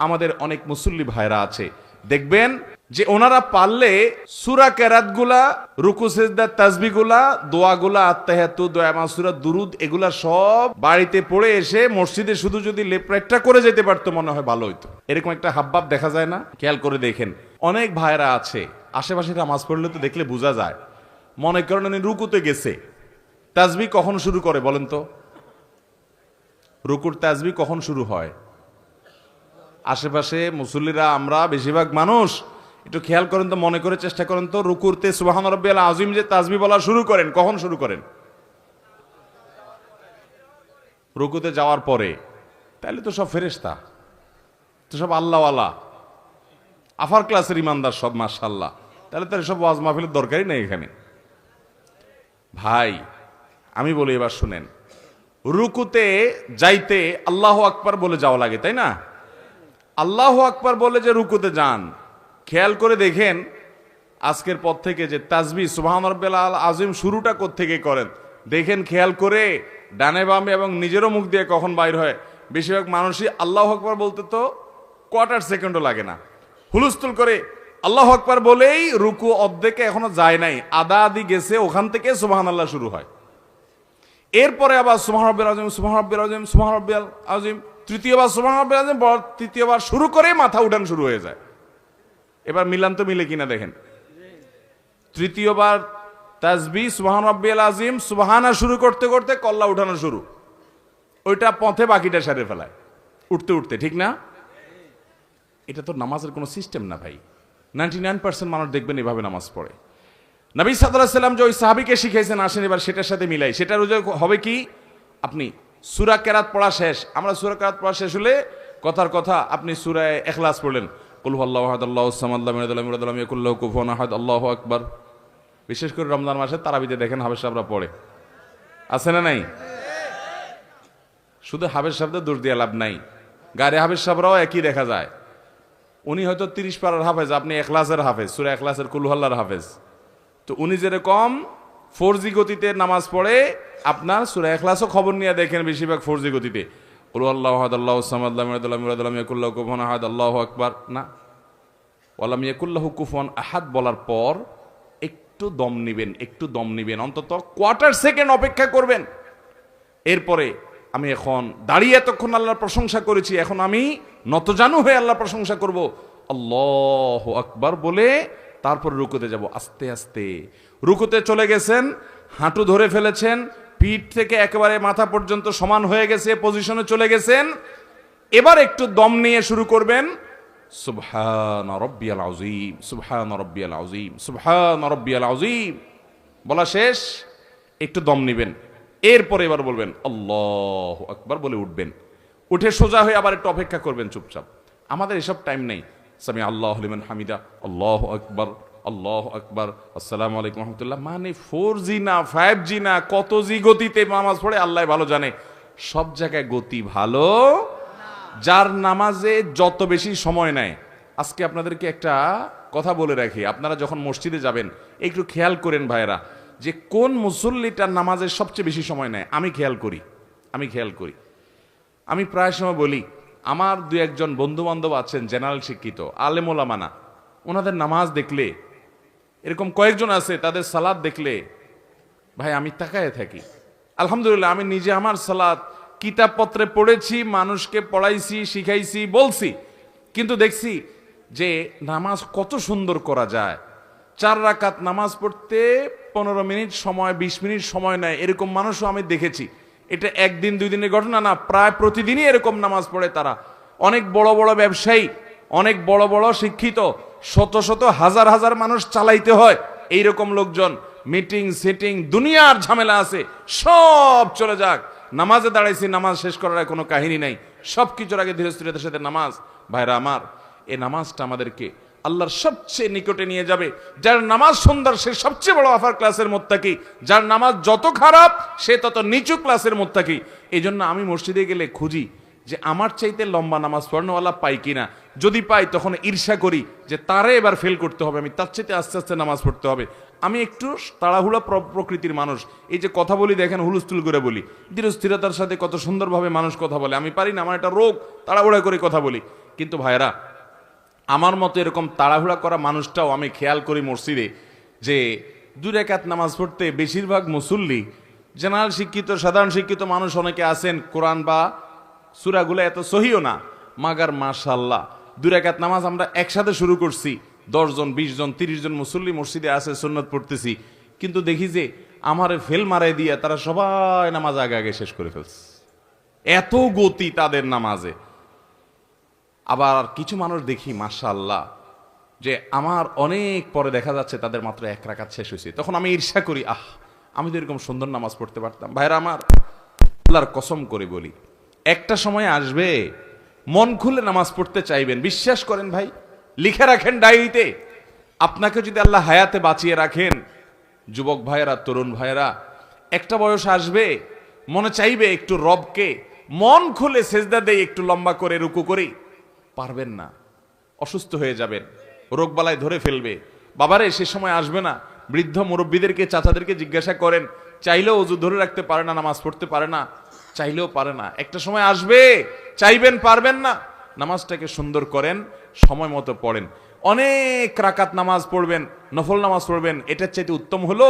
আমাদের অনেক মুসল্লি ভাইরা আছে। দেখবেন যে ওনারা পারলে সুরা কেরাতগুলা, রুকু সেজদার তাসবিগুলা দোয়াগুলা আত্মাহাতু দোয়া মাসুরা, দুরুদ এগুলা সব বাড়িতে পড়ে এসে মসজিদে শুধু যদি লেপরেটটা করে যেতে পারতো মনে হয় ভালো হইতো। এরকম একটা হাবভাব দেখা যায় না? খেয়াল করে দেখেন। অনেক ভাইরা আছে, আশেপাশে নামাজ পড়লে তো দেখলে বোঝা যায়। মনে করেন উনি রুকুতে গেছে। তাজবি কখন শুরু করে বলেন তো? রুকুর তাজবি কখন শুরু হয়? আশেপাশে মুসল্লিরা, আমরা বেশিরভাগ মানুষ, একটু খেয়াল করেন তো, মনে করে চেষ্টা করেন তো, রুকুরতে সুবাহান রব্বিল আজিম যে তাজবি বলা শুরু করেন, কখন শুরু করেন? রুকুতে যাওয়ার পরে। তাহলে তো সব ফেরেশতা, তো সব আল্লাহওয়ালা। আফার ক্লাসের ইমানদার সব মাশাল্লাহ তাহলে তো সব ওয়াজ মাহফিলের দরকারই নেই এখানে। ভাই, আমি বলি এবার শুনেন, রুকুতে যাইতে আল্লাহ আকবার বলে যাওয়া লাগে, তাই না? আল্লাহ আকবার বলে যে রুকুতে যান। খেয়াল করে দেখেন, আজকের পর থেকে যে তাজবি, সুবাহান রব্বেল আল আজিম শুরুটা থেকে করেন? দেখেন, খেয়াল করে ডানে বামে এবং নিজেরও মুখ দিয়ে কখন বাইর হয়। বেশিরভাগ মানুষই আল্লাহ আকবার বলতে তো কোয়ার্টার সেকেন্ডও লাগে না। হুলস্থুল করে আল্লাহ আকবার বলেই রুকু অর্ধেকে এখনও যায় নাই। আদা আদি গেছে, ওখান থেকে সুবাহান আল্লাহ শুরু হয়। এরপরে আবার সুমাহ রব্বিল আজিম সুমাহ রব্বিল আজিম সুমাহ আজিম তৃতীয়বার আজিম তৃতীয়বার শুরু করে মাথা উঠান শুরু হয়ে যায়। এবার মিলান তো মিলে কিনা দেখেন। তৃতীয়বার তাজবি সুবহান রব্বিল আজিম সুবহানা শুরু করতে করতে কল্লা উঠানো শুরু। ওইটা পথে বাকিটা সারে ফেলায়। উঠতে উঠতে, ঠিক না? এটা তো নামাজের কোনো সিস্টেম না ভাই। নাইনটি নাইন পার্সেন্ট মানুষ দেখবেন এভাবে নামাজ পড়ে। নবী সাল্লাম যে ওই সাহাবিকে শিখাইছেন, আসেন এবার সেটার সাথে মিলাই। সেটার হবে কি? আপনি সুরা কেরাত পড়া শেষ। আমরা সুরা কেরাত পড়া শেষ হলে কথার কথা আপনি সুরায় এখলাস পড়লেন। কুল আল্লাহ আহাদ, আল্লাহ সামাল্লাহ মিরাদাল্লাহ মিরাদাল্লাহ ইয়াকুল্লাহ কুফুয়ান আহাদ, আল্লাহু আকবার। বিশেষ করে রমজান মাসে তারাবিতে দেখেন হাবেজ সাহেবরা পড়ে। আছে না নাই? শুধু হাবেজ সাহেবদের দোষ দিয়ে লাভ নাই। গাড়ি হাবেজ সাহেবরাও একই দেখা যায়। উনি হয়তো তিরিশ পাড়ার হাফেজ, আপনি এখলাসের হাফেজ, সুরা এখলাসের কুলহল্লার হাফেজ। তো উনি যেরকম ফোর জি গতিতে নামাজ পড়ে, আপনার সুরা এখলাসও খবর নিয়ে দেখেন বেশিরভাগ ফোর জি গতিতে। উলু আল্লাহ আহাদ, আল্লাহ ইয়াকুল্লাহ কুফন আহাদ, আল্লাহ আকবার। না। ওয়ালাম ইয়াকুল্লাহ কুফন আহাদ বলার পর একটু দম নিবেন, একটু দম নিবেন, অন্তত কোয়ার্টার সেকেন্ড অপেক্ষা করবেন। এরপরে আমি এখন দাঁড়িয়ে এতক্ষণ আল্লাহর প্রশংসা করেছি, এখন আমি নতজানু হয়ে আল্লাহর প্রশংসা করব। আল্লাহ আকবার বলে তারপর রুকুতে যাব। আস্তে আস্তে। রুকুতে চলে গেছেন, হাঁটু ধরে ফেলেছেন, পিঠ থেকে একেবারে মাথা পর্যন্ত সমান হয়ে গেছে পজিশনে চলে গেছেন। এবার একটু দম নিয়ে শুরু করবেন। সুবহান রব্বিয়াল আযীম, সুবহান রব্বিয়াল আযীম, সুবহান বলা শেষ, একটু দম নিবেন। এরপরে এবার বলবেন, আল্লাহ আকবার বলে উঠবেন। উঠে সোজা হয়ে আবার একটু অপেক্ষা করবেন চুপচাপ। আমাদের এসব টাইম নেই। সামি আল্লাহ লিমান হামিদা, আল্লাহ আকবর আল্লাহ আকবর, আসসালামু আলাইকুম রহমতুল্লাহ। মানে ফোর জি না, ফাইভ জি না, কত জি গতিতে নামাজ পড়ে আল্লাহ ভালো জানে। সব জায়গায় গতি ভালো, যার নামাজে যত বেশি সময় নেয়। আজকে আপনাদেরকে একটা কথা বলে রাখি, আপনারা যখন মসজিদে যাবেন, একটু খেয়াল করেন ভাইরা যে কোন মুসল্লিটার নামাজের সবচেয়ে বেশি সময় নেয়, আমি খেয়াল করি, আমি খেয়াল করি। আমি প্রায় সময় বলি আমার দু একজন বন্ধু বান্ধব আছেন, জেনারেল শিক্ষিত আলেমোলামানা ওনাদের নামাজ দেখলে, এরকম কয়েকজন আছে, তাদের সালাদ দেখলে, ভাই, আমি তাকায় থাকি। আলহামদুলিল্লাহ, আমি নিজে আমার সালাদ কিতাবপত্রে পড়েছি, মানুষকে পড়াইছি, শিখাইছি, বলছি। কিন্তু দেখছি যে নামাজ কত সুন্দর করা যায়। চার রাকাত নামাজ পড়তে পনেরো মিনিট সময়, বিশ মিনিট সময় নেয়, এরকম মানুষও আমি দেখেছি। এটা একদিন, দুই দিনের ঘটনা না, প্রায় প্রতিদিনই এরকম নামাজ পড়ে তারা। অনেক বড় বড় ব্যবসায়ী, অনেক বড় বড় শিক্ষিত, শত শত, হাজার হাজার মানুষ চালাইতে হয় এই রকম লোকজন। মিটিং, সিটিং, দুনিয়ার ঝামেলা আছে, সব চলে যাক। নামাজে দাঁড়াইছি, নামাজ শেষ করার কোনো কাহিনী নাই। সব কিছুর আগে ধীরস্থিরতার সাথে নামাজ। ভাইরা আমার, এই নামাজটা আমাদেরকে আল্লাহর সবচেয়ে নিকটে নিয়ে যাবে। যার নামাজ সুন্দর সে সবচেয়ে বড় আফার ক্লাসের মোত্তাকি। যার নামাজ যত খারাপ, সে তত নিচু ক্লাসের মোত্তাকি। এই জন্য আমি মসজিদে গেলে খুঁজি যে আমার চাইতে লম্বা নামাজ পড়ানোওয়ালা পাই কিনা। যদি পাই তখন ঈর্ষা করি যে তারে এবার ফেল করতে হবে, আমি তার চাইতে আস্তে আস্তে নামাজ পড়তে হবে। আমি একটু তাড়াহুড়া প্র- প্রকৃতির মানুষ। এই যে কথা বলি, দেখেন হুলস্থুল করে বলি। ধীরস্থিরতার সাথে কত সুন্দরভাবে মানুষ কথা বলে। আমি পারি না, আমার একটা রোগ, তাড়াহুড়া করে কথা বলি। কিন্তু ভাইরা আমার মতো এরকম তাড়াহুড়া করা মানুষটাও আমি খেয়াল করি মসজিদে, যে দুই রেখাত নামাজ পড়তে বেশিরভাগ মুসল্লি, জেনারেল শিক্ষিত, সাধারণ শিক্ষিত মানুষ অনেকে আছেন, কোরআন বা সুরাগুলো এত সহিও না। মাগার মাশাল্লাহ দুই রেখাত নামাজ আমরা একসাথে শুরু করছি, দশজন বিশ জন তিরিশ জন মুসল্লি মসজিদে আছে, সুন্নত পড়তেছি। কিন্তু দেখি যে আমারে ফেল মারাই দিয়ে তারা সবাই নামাজ আগে আগে শেষ করে ফেলছে। এত গতি তাদের নামাজে। আবার কিছু মানুষ দেখি মাশাল্লাহ যে আমার অনেক পরে দেখা যাচ্ছে তাদের মাত্র এক রাকাত শেষ হয়েছে। তখন আমি ঈর্ষা করি, আহ, আমি তো এরকম সুন্দর নামাজ পড়তে পারতাম। ভাইরা আমার আল্লাহর কসম করে বলি, একটা সময় আসবে, মন খুলে নামাজ পড়তে চাইবেন। বিশ্বাস করেন ভাই, লিখে রাখেন ডায়েরিতে, আপনাকে যদি আল্লাহ হায়াতে বাঁচিয়ে রাখেন, যুবক ভাইয়েরা, তরুণ ভাইয়েরা, একটা বয়স আসবে, মনে চাইবে একটু রবকে, মন খুলে সেজদা দেই, একটু লম্বা করে রুকু করি। পারবেন না। অসুস্থ হয়ে যাবেন। রোগবালায় ধরে ফেলবে। বাবারে, সে সময় আসবে না। বৃদ্ধ মুরব্বীদেরকে, চাচাদেরকে জিজ্ঞাসা করেন, চাইলেও অজু ধরে রাখতে পারে না, নামাজ পড়তে পারে না? চাইলেও পারে না। একটা সময় আসবে। চাইবেন, পারবেন না? নামাজটাকে সুন্দর করেন, সময় মতো পড়েন। অনেক রাকাত নামাজ পড়বেন, নফল নামাজ পড়বেন। এটার চাইতে উত্তম হলো,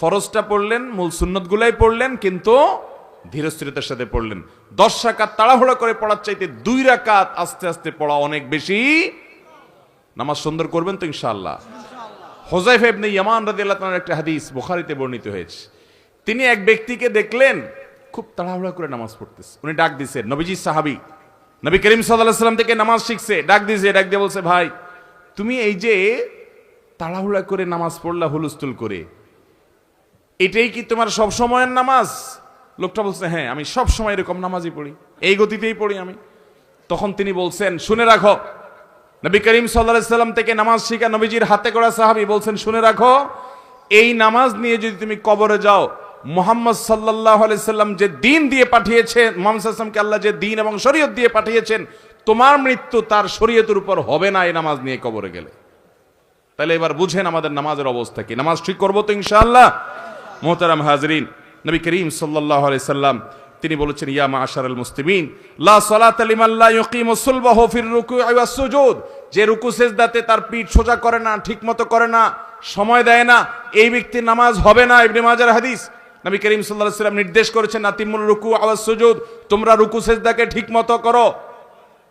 ফরজটা পড়লেন, মূল সুন্নত গুলাই পড়লেন, কিন্তু ধীরস্থিরতার সাথে পড়লেন। দশ রাকাত তাড়াহুড়া করে পড়ার চাইতে দুই রাকাত আস্তে আস্তে পড়া অনেক বেশি। নামাজ সুন্দর করবেন তো ইনশাআল্লাহ। হোজাইফ ইয়ামান রাদিয়াল্লাহু তাআলার একটা হাদিস বুখারীতে বর্ণিত হয়েছে। তিনি এক ব্যক্তিকে দেখলেন, খুব তাড়াহুড়া করে নামাজ পড়তেছে। উনি ডাক দিছে, নবীজি সাহাবী, নবী করিম সাল্লাল্লাহু থেকে নামাজ শিখছে। ডাক দিছে, ডাক দিয়ে বলছে, ভাই, তুমি এই যে তাড়াহুড়া করে নামাজ পড়লা হুলস্থুল করে, এটাই কি তোমার সব সময়ের নামাজ? লোকটা বলছে হ্যাঁ আমি সব সময় এরকম নামাজই পড়ি। এই গতিতেই পড়ি আমি। তখন তিনি বলছেন, শুনে রাখো। নবী করিম সাল্লাম থেকে নামাজ শিখা নবীজির হাতে করা সাহাবি বলছেন, শুনে রাখো, এই নামাজ নিয়ে যদি তুমি কবরে যাও, মোহাম্মদ সাল্লাহ সাল্লাম যে দিন দিয়ে পাঠিয়েছে মোহাম্মদ সাল্লামকে আল্লাহ যে দিন এবং শরীয়ত দিয়ে পাঠিয়েছেন, তোমার মৃত্যু তার শরীয়তের উপর হবে না এই নামাজ নিয়ে কবরে গেলে। তাহলে এবার বুঝেন আমাদের নামাজের অবস্থা কি। নামাজ ঠিক করব তো ইনশাআল্লাহ? মোহতারাম হাজরিন নবী করিম সাল্লাহ সাল্লাম, তিনি বলেছেন, ইয়া মা আশারুল মুসলিমিন, লা ফির সুজুদ, যে রুকু সেজদাতে তার পিঠ সোজা করে না, ঠিকমতো করে না, সময় দেয় না, এই ব্যক্তির নামাজ হবে না। ইবনে মাজার হাদিস, নবী করিম আলাইহি সাল্লাম নির্দেশ করেছেন, নাতিমুল রুকু ওয়াস সুজুদ, তোমরা রুকু সেজদাকে ঠিকমতো করো।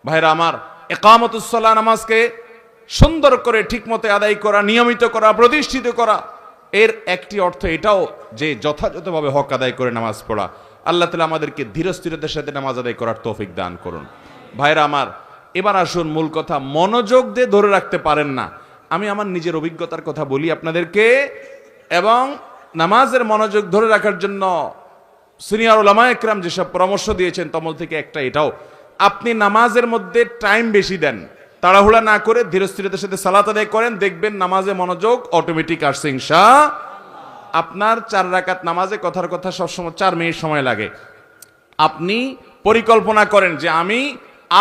ভাইরা আমার একামতুসল্লাহ নামাজকে সুন্দর করে ঠিকমতো আদায় করা, নিয়মিত করা, প্রতিষ্ঠিত করা এর একটি অর্থ এটাও যে যথাযথভাবে হক আদায় করে নামাজ পড়া। আল্লাহ তালা আমাদেরকে ধীরস্থিরতার সাথে নামাজ আদায় করার তৌফিক দান করুন। ভাইরা আমার, এবার আসুন মূল কথা, মনোযোগ দিয়ে ধরে রাখতে পারেন না। আমি আমার নিজের অভিজ্ঞতার কথা বলি আপনাদেরকে, এবং নামাজের মনোযোগ ধরে রাখার জন্য সিনিয়র ওলামা একরাম যেসব পরামর্শ দিয়েছেন, তমল থেকে একটা এটাও। আপনি নামাজের মধ্যে টাইম বেশি দেন। তাড়াহুড়া না করে ধীরস্থিরতার সাথে সালাত আদায় করেন, দেখবেন নামাজে মনোযোগ অটোমেটিক আসছে ইনশা আপনার চার রাকাত নামাজে কথার কথা সবসময় চার মিনিট সময় লাগে। আপনি পরিকল্পনা করেন যে আমি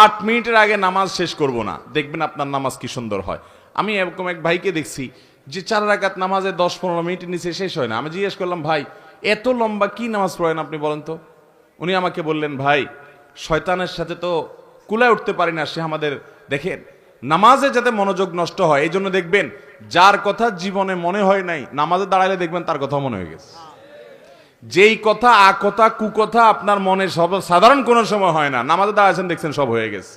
আট মিনিটের আগে নামাজ শেষ করব না। দেখবেন আপনার নামাজ কি সুন্দর হয়। আমি এরকম এক ভাইকে দেখছি যে চার রাকাত নামাজে দশ পনেরো মিনিটের নিচে শেষ হয় না। আমি জিজ্ঞেস করলাম, ভাই, এত লম্বা কি নামাজ পড়েন আপনি বলেন তো? উনি আমাকে বললেন, ভাই, শয়তানের সাথে তো কুলায় উঠতে পারি না, সে আমাদের দেখেন, নামাজে যাতে মনোযোগ নষ্ট হয় এই জন্য দেখবেন, যার কথা জীবনে মনে হয় নাই, নামাজে দাঁড়াইলে দেখবেন তার কথা মনে হয়ে গেছে। যেই কথা, আ কথা কুকথা আপনার মনে সব সাধারণ কোনো সময় হয় না, নামাজে দাঁড়াইছেন, দেখছেন সব হয়ে গেছে।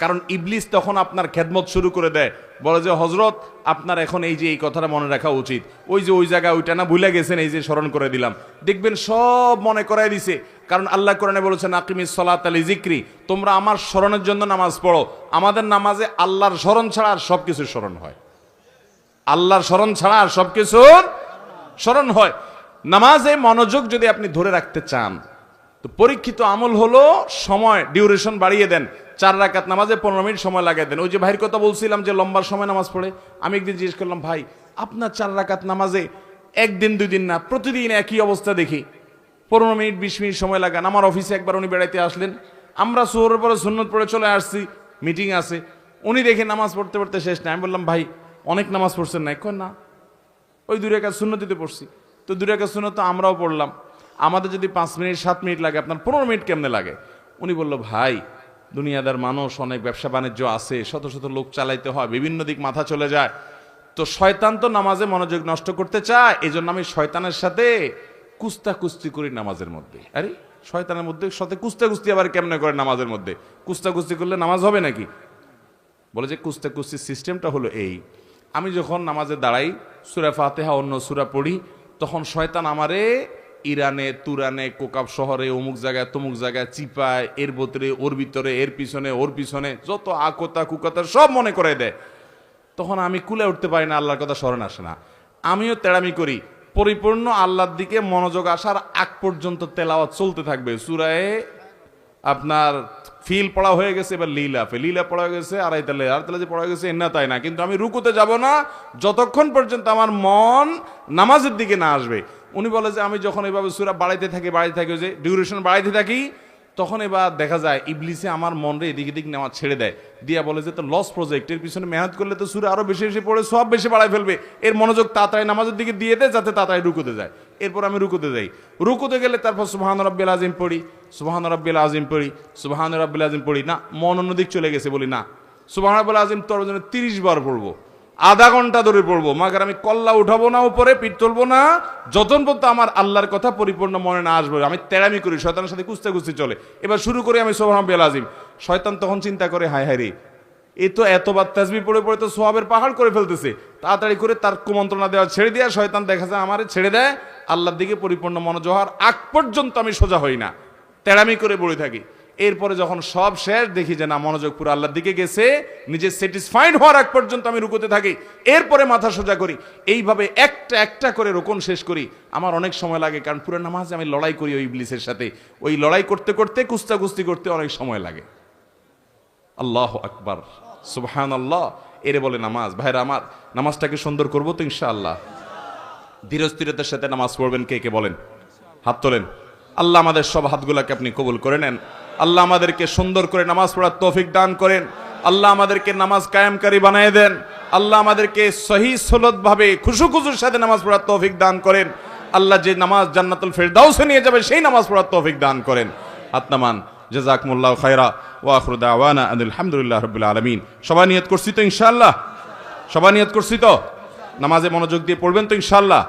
কারণ ইবলিস তখন আপনার খেদমত শুরু করে দেয় বলে যে হজরত আপনার এখন এই যে এই কথাটা মনে রাখা উচিত। ওই যে ওই জায়গায় ওইটা না ভুলে গেছেন, এই যে স্মরণ করে দিলাম। দেখবেন সব মনে করাই দিছে। কারণ আল্লাহ কোরআনে বলেছেন, আকিমিস সলাত আলী জিক্রি তোমরা আমার স্মরণের জন্য নামাজ পড়ো। আমাদের নামাজে আল্লাহর স্মরণ ছাড়া আর সব কিছু স্মরণ হয়। আল্লাহর স্মরণ ছাড়া আর সব কিছুর স্মরণ হয়। নামাজে মনোযোগ যদি আপনি ধরে রাখতে চান তো পরীক্ষিত আমল হলো সময় ডিউরেশন বাড়িয়ে দেন। চার রাকাত নামাজে পনেরো মিনিট সময় লাগিয়ে দেন। ওই যে ভাইয়ের কথা বলছিলাম যে লম্বা সময় নামাজ পড়ে, আমি একদিন জিজ্ঞেস করলাম, ভাই, আপনার চার রাকাত নামাজে একদিন দুই দিন না, প্রতিদিন একই অবস্থা দেখি। পনেরো মিনিট, বিশ মিনিট সময় লাগান। আমার অফিসে একবার উনি বেড়াইতে আসলেন। আমরা সোহরের পরে সুন্নত পড়ে চলে আসছি মিটিং আছে। উনি দেখে নামাজ পড়তে পড়তে শেষ নাই। আমি বললাম, ভাই, অনেক নামাজ পড়ছেন না। কই না, ওই দূরে কাজ শূন্যতিতে পড়ছি। তো দূরে শূন্য তো আমরাও পড়লাম। আমাদের যদি পাঁচ মিনিট, সাত মিনিট লাগে, আপনার পনেরো মিনিট কেমনে লাগে? উনি বলল, ভাই, দুনিয়াদার মানুষ, অনেক ব্যবসা বাণিজ্য আছে, শত শত লোক চালাইতে হয়, বিভিন্ন দিক মাথা চলে যায়। তো শয়তান তো নামাজে মনোযোগ নষ্ট করতে চায় এই জন্য আমি শয়তানের সাথে কুস্তা কুস্তি করি নামাজের মধ্যে। আরে, শয়তানের মধ্যে, সাথে কুস্তা কুস্তি আবার কেমনে করে নামাজের মধ্যে? কুস্তা কুস্তি করলে নামাজ হবে নাকি? বলে যে কুস্তা কুস্তির সিস্টেমটা হলো এই, আমি যখন নামাজে দাঁড়াই, সুরা ফাতেহা অন্য সুরা পড়ি, তখন শয়তান আমারে ইরানে, তুরানে, কোকাব শহরে, অমুক জায়গায় তমুক জায়গায় চিপায়, এর ভিতরে, ওর ভিতরে, এর পিছনে, ওর পিছনে, যত আকতা কুকতা সব মনে করে দেয়। তখন আমি কুলে উঠতে পারি না, আল্লাহর কথা স্মরণ আসে না। আমিও তেড়ামি করি। পরিপূর্ণ আল্লাহর দিকে মনোযোগ আসার আগ পর্যন্ত তেলাওয়াত চলতে থাকবে। সুরায়ে আপনার ফিল পড়া হয়ে গেছে, এবার লীলা ফে লীলা পড়া গেছে আড়াই তালে আর তালে যে পড়া গেছে এনা তাই না। কিন্তু আমি রুকুতে যাব না, যতক্ষণ পর্যন্ত আমার মন নামাজের দিকে না আসবে। উনি বলে যে, আমি যখন এভাবে সুরা বাড়াইতে থাকি বাড়াইতে থাকি যে ডিউরেশন বাড়াইতে থাকি, তখন এবার দেখা যায় ইবলিসে আমার মনরে এদিক এদিক নেওয়া ছেড়ে দেয়। দিয়া বলে যে, তো লস প্রজেক্ট এর পিছনে মেহনত করলে তো সুরে আরও বেশি বেশি পড়ে, সব বেশি বাড়াই ফেলবে। এর মনোযোগ তাড়াতাড়ি নামাজের দিকে দিয়ে দেয় যাতে তাড়াতাড়ি রুকুতে যায়। এরপর আমি রুকুতে যাই। রুকুতে গেলে তারপর সুবাহান রব্বিল আজিম পড়ি, সুবাহান রব্বিল আজিম পড়ি, সুবাহান রব্বিল আজিম পড়ি। না, মন অন্যদিক চলে গেছে বলি না। সুবাহান রব্বিল আজিম তোর জন্য তিরিশ বার পড়ব। আধা ঘণ্টা ধরে পড়ব। মাগার আমি কল্লা উঠাবো না উপরে, পিঠ তুলবো না। যতন পর্যন্ত আমার আল্লাহর কথা পরিপূর্ণ মনে না আসবে, আমি তেড়ামি করি, শয়তানের সাথে কুস্তে কুস্তি চলে। এবার শুরু করি আমি সোহাম বেল আজিম। শয়তান তখন চিন্তা করে, হায় হায় রে, এ তো এতবার তাজবি পড়ে পড়ে তো সোহাবের পাহাড় করে ফেলতেছে। তাড়াতাড়ি করে তার কুমন্ত্রণা দেওয়া ছেড়ে দেওয়া শয়তান দেখা যায় আমারে ছেড়ে দেয়। আল্লাহর দিকে পরিপূর্ণ মনোজহার আগ পর্যন্ত আমি সোজা হই না। তেড়ামি করে পড়ে থাকি। এরপরে যখন সব শেষ, দেখি যে না, মনোযোগ পুরো আল্লাহর দিকে গেছে, নিজে স্যাটিসফাইড হওয়ার আগ পর্যন্ত আমি রুকুতে থাকি। এরপরে মাথা সোজা করি। এইভাবে একটা একটা করে রোকন শেষ করি। আমার অনেক সময় লাগে, কারণ পুরো নামাজে আমি লড়াই করি ওই ইবলিসের সাথে। ওই লড়াই করতে করতে কুস্তা কুস্তি করতে অনেক সময় লাগে। আল্লাহ আকবার। সুবহান আল্লাহ এরে বলে নামাজ, ভাইরা আমার, নামাজটাকে সুন্দর করব তো ইনশাআল্লাহ। ধীরস্থিরতার সাথে নামাজ পড়বেন কে কে বলেন? হাত তোলেন। আল্লাহ আমাদের সব হাতগুলাকে আপনি কবুল করে নেন। আল্লাহ আমাদেরকে সুন্দর করে নামাজ পড়ার তৌফিক দান করেন। আল্লাহ আমাদেরকে নামাজ কায়েমকারী বানিয়ে দেন। আল্লাহ আমাদেরকে সহি সলত ভাবে খুশু খুশুর সাথে নামাজ পড়ার তৌফিক দান করেন। আল্লাহ যে নামাজ জান্নাতুল ফেরদাউসে নিয়ে যাবে, সেই নামাজ পড়ার তৌফিক দান করেন। আত্মামান, জাজাকুমুল্লাহ খায়রা ওয়া আখরু দাওয়ানা আলহামদুলিল্লাহ রাব্বিল আলামিন। সবাই নিয়ত করছি তো ইনশাআল্লাহ? সবাই নিয়ত করছি তো? নামাজে মনোযোগ দিয়ে পড়বেন তো ইনশাল্লাহ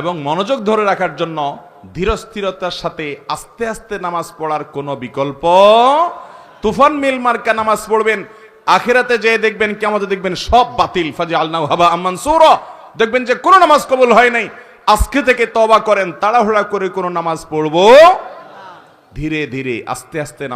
এবং মনোযোগ ধরে রাখার জন্য ধীরস্থিরতার সাথে আস্তে আস্তে নামাজ পড়ার কোনো বিকল্প? তুফান মিল মার্কা নামাজ পড়বেন, আখেরাতে যেয়ে দেখবেন কেমন দেখবেন সব বাতিল। ফাজি আলনা হাবা আম্মান সৌর। দেখবেন যে কোনো নামাজ কবুল হয় নাই। আজকে থেকে তবা করেন, তাড়াহুড়া করে কোনো নামাজ পড়ব? ধীরে ধীরে, আস্তে আস্তে